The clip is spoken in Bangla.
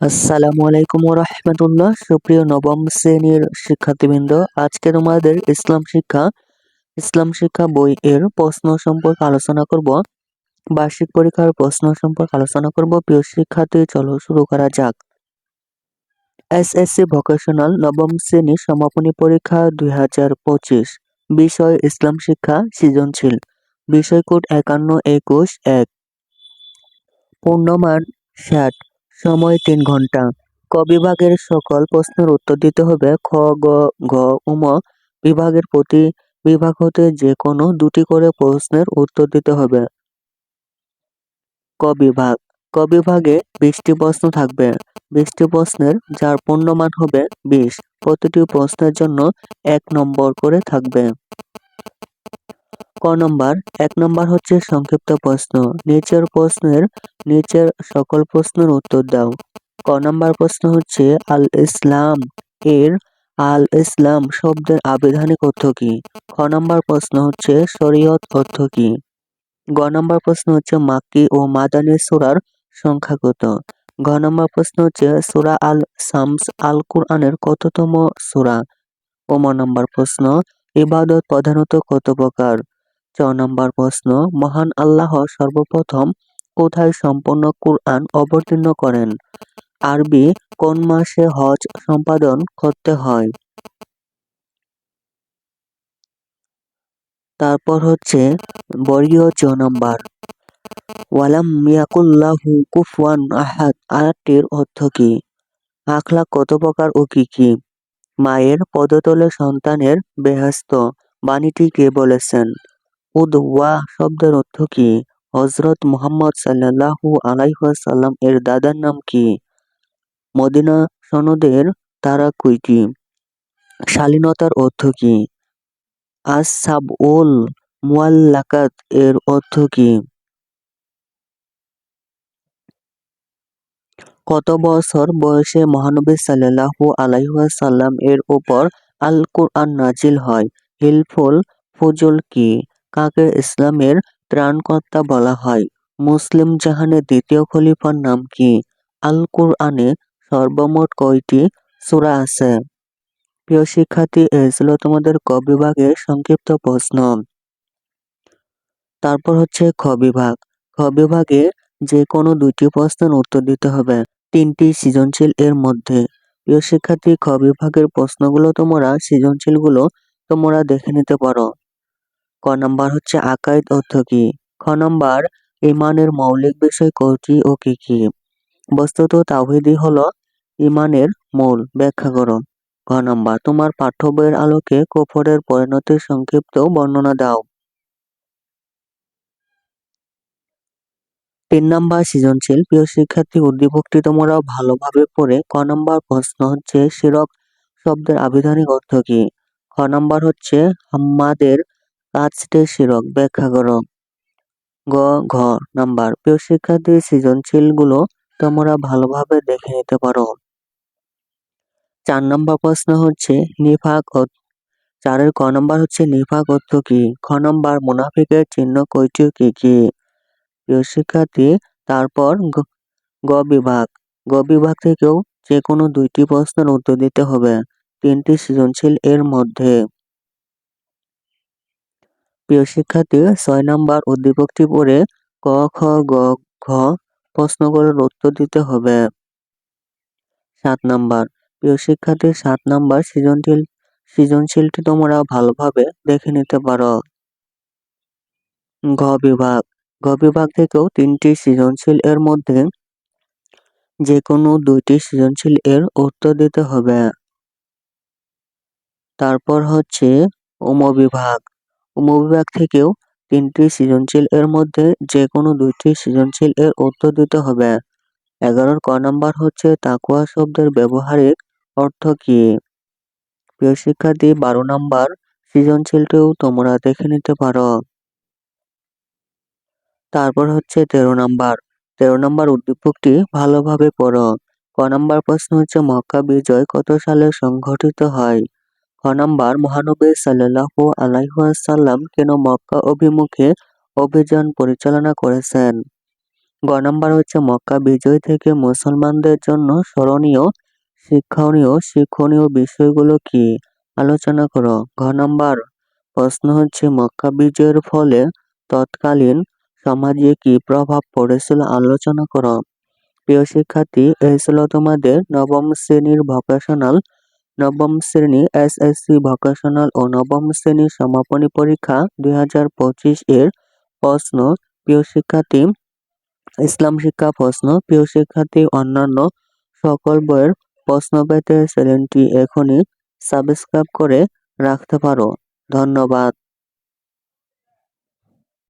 আসসালামু আলাইকুম রহমতুল্লাহ। সুপ্রিয় নবম শ্রেণির শিক্ষার্থীবৃন্দ, আজকে তোমাদের ইসলাম শিক্ষা ইসলাম শিক্ষা বই এর প্রশ্ন সম্পর্কে আলোচনা করব। বার্ষিক পরীক্ষার প্রশ্ন সম্পর্কে আলোচনা করব। প্রিয় শিক্ষার্থী, চলো শুরু করা যাক। এসএসসি ভোকেশনাল নবম শ্রেণি সমাপনী পরীক্ষা দুই হাজার পঁচিশ। বিষয়, ইসলাম শিক্ষা, সৃজনশীল। বিষয় কোড একান্ন, একুশ, এক। পূর্ণমান ষাট। সময় তিন ঘণ্টা। ক বিভাগের সকল প্রশ্নের উত্তর দিতে হবে। খ, গ, ঘ উম বিভাগের প্রতি বিভাগ হতে যে কোনো দুটি করে প্রশ্নের উত্তর দিতে হবে। ক বিভাগ। ক বিভাগে বিশটি প্রশ্ন থাকবে। বিশটি প্রশ্নের যার পূর্ণমান হবে বিশ। প্রতিটি প্রশ্নের জন্য এক নম্বর করে থাকবে। ক নম্বর? এক নম্বর হচ্ছে সংক্ষিপ্ত প্রশ্ন। নিচের প্রশ্নের, নিচের সকল প্রশ্নের উত্তর দাও। ক নম্বর প্রশ্ন হচ্ছে, আল ইসলাম এর, আল ইসলাম শব্দের আবিধানিক অর্থ কি? খ নম্বর প্রশ্ন হচ্ছে, শরীয়ত অর্থ কি? গ নম্বর প্রশ্ন হচ্ছে, মাক্কি ও মাদানী সুরার সংখ্যা কত? ঘ নম্বর প্রশ্ন হচ্ছে, সুরা আল সামস আল কুরআনের কততম সুরা? ওম নম্বর প্রশ্ন, ইবাদত প্রধানত কত প্রকার? চ নম্বর প্রশ্ন, মহান আল্লাহ সর্বপ্রথম কোথায় সম্পূর্ণ কুরআন অবতীর্ণ করেন? আরবি, কোন মাসে হজ সম্পাদন করতে হয়? তারপর হচ্ছে বর্গীয় চ নম্বর। ওয়ালাম মিয়াকুল্লাহু কুফওয়ান আহাদ, আয়াতটির অর্থ কি? আখলাক কত প্রকার ও কি কি? মায়ের পদতলে সন্তানের বেহেস্ত বাণীটি কে বলেছেন? উদওয়া শব্দের অর্থ কি? হজরত মুহাম্মদ সাল্লাল্লাহু আলাইহাল্লাম এর দাদার নাম কি? মদিনা সনদের তারা কুইটি শালীনতার অর্থ কি? আস-সাবউল মুআল্লাকাত এর অর্থ কি? কত বছর বয়সে মহানবী সাল্লাল্লাহু আলাইহি ওয়াসাল্লাম এর ওপর আল কুরআন নাজিল হয় হিলফুল ফুজুল কি? কাকে ইসলামের ত্রাণকর্তা বলা হয়? মুসলিম জাহানের দ্বিতীয় খলিফার নাম কি? আল কুরআনে সর্বমোট কয়টি সূরা আছে? প্রিয় শিক্ষার্থী এ ছিল তোমাদের ক বিভাগের সংক্ষিপ্ত প্রশ্ন। তারপর হচ্ছে খ বিভাগ। খ বিভাগে যে কোনো দুইটি প্রশ্নের উত্তর দিতে হবে তিনটি সৃজনশীল এর মধ্যে। প্রিয় শিক্ষার্থী, খ বিভাগের প্রশ্নগুলো তোমরা সৃজনশীলগুলো তোমরা দেখে নিতে পারো। ক নাম্বার হচ্ছে আকাইদ অর্থ কি? খ নাম্বার, ইমানের মৌলিক বিষয় কয়টি ও কি কি? বস্তুত তাওহিদি হল ইমানের মূল, ব্যাখ্যা করো। ঘ নাম্বার, তোমার পাঠ্য বইয়ের আলোকে কুফরের পরিণতির সংক্ষিপ্ত বর্ণনা দাও। তিন নাম্বার, সৃজনশীল, প্রিয় শিক্ষার্থী উদ্দীপকটি তোমরা ভালোভাবে পড়ে। ক নাম্বার, প্রশ্ন হচ্ছে, শিরক শব্দের আবিধানিক অর্থ কি? খ নাম্বার হচ্ছে, হাম্মাদের কাজটে শিরক, ব্যাখ্যা করো। গ, ঘ, নাম্বার। প্রিয় শিক্ষার্থী সৃজনশীলগুলো তোমরা ভালোভাবে দেখে নিতে পারো। চার নম্বর প্রশ্ন হচ্ছে, নিফাক চারের ক নম্বর হচ্ছে, নিফাক অর্থ কি? খ নম্বর, মুনাফিকের চিহ্ন কয়টি কি কি? প্রিয় শিক্ষার্থী, তারপর গ বিভাগ। গ বিভাগ থেকেও যে কোনো দুইটি প্রশ্নের উত্তর দিতে হবে। তিনটি সৃজনশীল এর মধ্যে। প্রিয় শিক্ষার্থী ছয় নম্বর উদ্দীপকটি পড়ে ক, খ, গ, ঘ প্রশ্ন প্রশ্নগুলোর উত্তর দিতে হবে। সাত নাম্বার, প্রিয় শিক্ষার্থী সাত নাম্বার সৃজনশীল সৃজনশীলটি তোমরা ভালোভাবে দেখে নিতে পারো। ঘ বিভাগ ঘ বিভাগ থেকেও তিনটি সৃজনশীল এর মধ্যে যে কোনো দুইটি সৃজনশীল এর উত্তর দিতে হবে। তারপর হচ্ছে উপবিভাগ উপবিভাগ থেকেও তিনটি সৃজনশীল এর মধ্যে যে কোনো দুইটি সৃজনশীল এর উত্তর দিতে হবে। এগারোর ক নাম্বার হচ্ছে তাকুয়া শব্দের ব্যবহারিক অর্থ কি? প্রিয় শিক্ষার্থী, বারো নাম্বার সৃজনশীলটিও তোমরা দেখে নিতে পারো। তারপর হচ্ছে তেরো নাম্বার। তেরো নাম্বার উদ্দীপকটি ভালোভাবে পড়ো। ক নাম্বার প্রশ্ন হচ্ছে মক্কা বিজয় কত সালে সংঘটিত হয়? খ নাম্বার মহানবী সাল্লাল্লাহু আলাইহাল্লাম কেন মক্কা অভিমুখে অভিযান পরিচালনা করেছেন? গ নাম্বার হচ্ছে মক্কা বিজয় থেকে মুসলমানদের জন্য স্মরণীয়, শিক্ষণীয় শিক্ষণীয় বিষয়গুলো কি? আলোচনা করো। ঘ নাম্বার, প্রশ্ন হচ্ছে মক্কা বিজয়ের ফলে তৎকালীন সমাজে কি প্রভাব পড়েছিল? আলোচনা করো। প্রিয় শিক্ষার্থী, এই ছিল তোমাদের নবম শ্রেণির ভোকেশনাল নবম শ্রেণি এস এস এসএসসি ভোকেশনাল ও নবম শ্রেণি সমাপনী পরীক্ষা দুই হাজার পঁচিশ এর প্রশ্ন, প্রিয় শিক্ষার্থী, ইসলাম শিক্ষা প্রশ্ন, প্রিয় শিক্ষার্থী, অন্যান্য সকল বইয়ের প্রশ্ন পেতে চ্যানেলটি এখনই সাবস্ক্রাইব করে রাখতে পারো। ধন্যবাদ।